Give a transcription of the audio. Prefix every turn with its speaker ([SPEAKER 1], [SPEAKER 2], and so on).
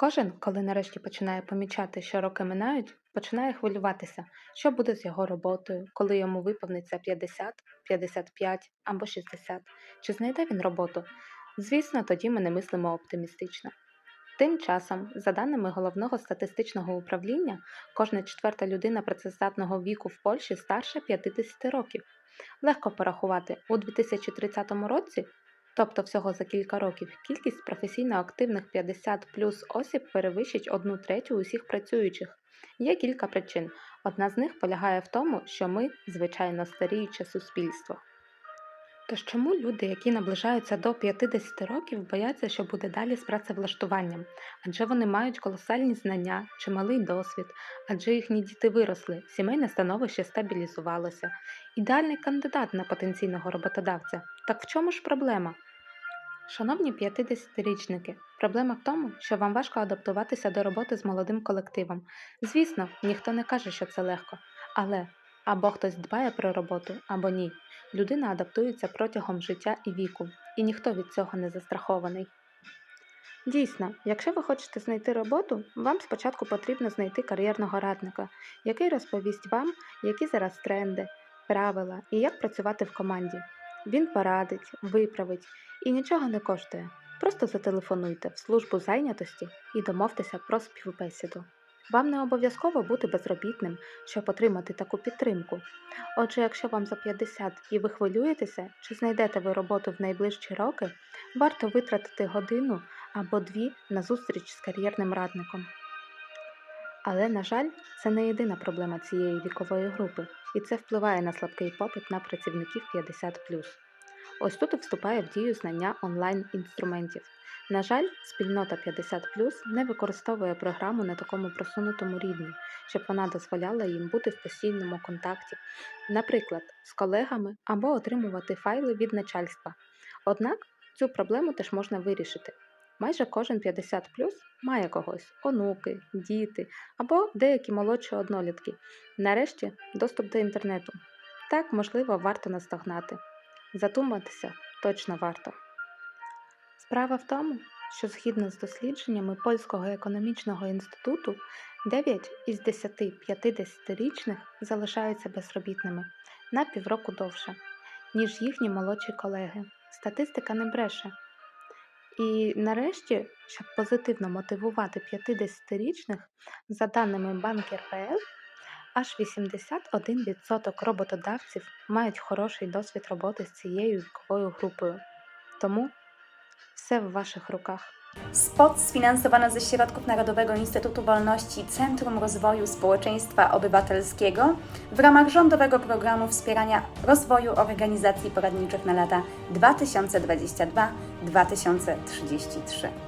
[SPEAKER 1] Кожен, коли нарешті починає помічати, що роки минають, починає хвилюватися, що буде з його роботою, коли йому виповниться 50, 55 або 60. Чи знайде він роботу? Звісно, тоді ми не мислимо оптимістично. Тим часом, за даними головного статистичного управління, кожна четверта людина працездатного віку в Польщі старше 50 років. Легко порахувати, у 2030 році, тобто всього за кілька років, кількість професійно активних 50 плюс осіб перевищить одну третю усіх працюючих. Є кілька причин. Одна з них полягає в тому, що ми, звичайно, старіюче суспільство. Тож чому люди, які наближаються до 50 років, бояться, що буде далі з працевлаштуванням? Адже вони мають колосальні знання, чималий досвід, адже їхні діти виросли, сімейне становище стабілізувалося. Ідеальний кандидат на потенційного роботодавця. Так в чому ж проблема? Шановні 50-річники, проблема в тому, що вам важко адаптуватися до роботи з молодим колективом. Звісно, ніхто не каже, що це легко, але або хтось дбає про роботу, або ні. Людина адаптується протягом життя і віку, і ніхто від цього не застрахований. Дійсно, якщо ви хочете знайти роботу, вам спочатку потрібно знайти кар'єрного радника, який розповість вам, які зараз тренди, правила і як працювати в команді. Він порадить, виправить і нічого не коштує. Просто зателефонуйте в службу зайнятості і домовтеся про співбесіду. Вам не обов'язково бути безробітним, щоб отримати таку підтримку. Отже, якщо вам за 50 і ви хвилюєтеся, чи знайдете ви роботу в найближчі роки, варто витратити годину або дві на зустріч з кар'єрним радником. Але, на жаль, це не єдина проблема цієї вікової групи, і це впливає на слабкий попит на працівників 50. Ось тут і вступає в дію знання онлайн-інструментів. На жаль, спільнота 50 не використовує програму на такому просунутому рівні, щоб вона дозволяла їм бути в постійному контакті, наприклад, з колегами або отримувати файли від начальства. Однак цю проблему теж можна вирішити. Майже кожен 50 має когось онуки, діти або деякі молодші однолітки. Нарешті доступ до інтернету. Так, можливо, варто наздогнати. Задуматися точно варто. Справа в тому, що згідно з дослідженнями Польського економічного інституту, 9 із 10 50-річних залишаються безробітними на півроку довше, ніж їхні молодші колеги. Статистика не бреше. І нарешті, щоб позитивно мотивувати 50-річних, за даними Банкір.пл, аж 81% роботодавців мають хороший досвід роботи з цією віковою групою. Тому все в ваших руках.
[SPEAKER 2] Spot sfinansowano ze środków Narodowego Instytutu Wolności Centrum Rozwoju Społeczeństwa Obywatelskiego w ramach rządowego programu wspierania rozwoju organizacji poradniczych na lata 2022-2033.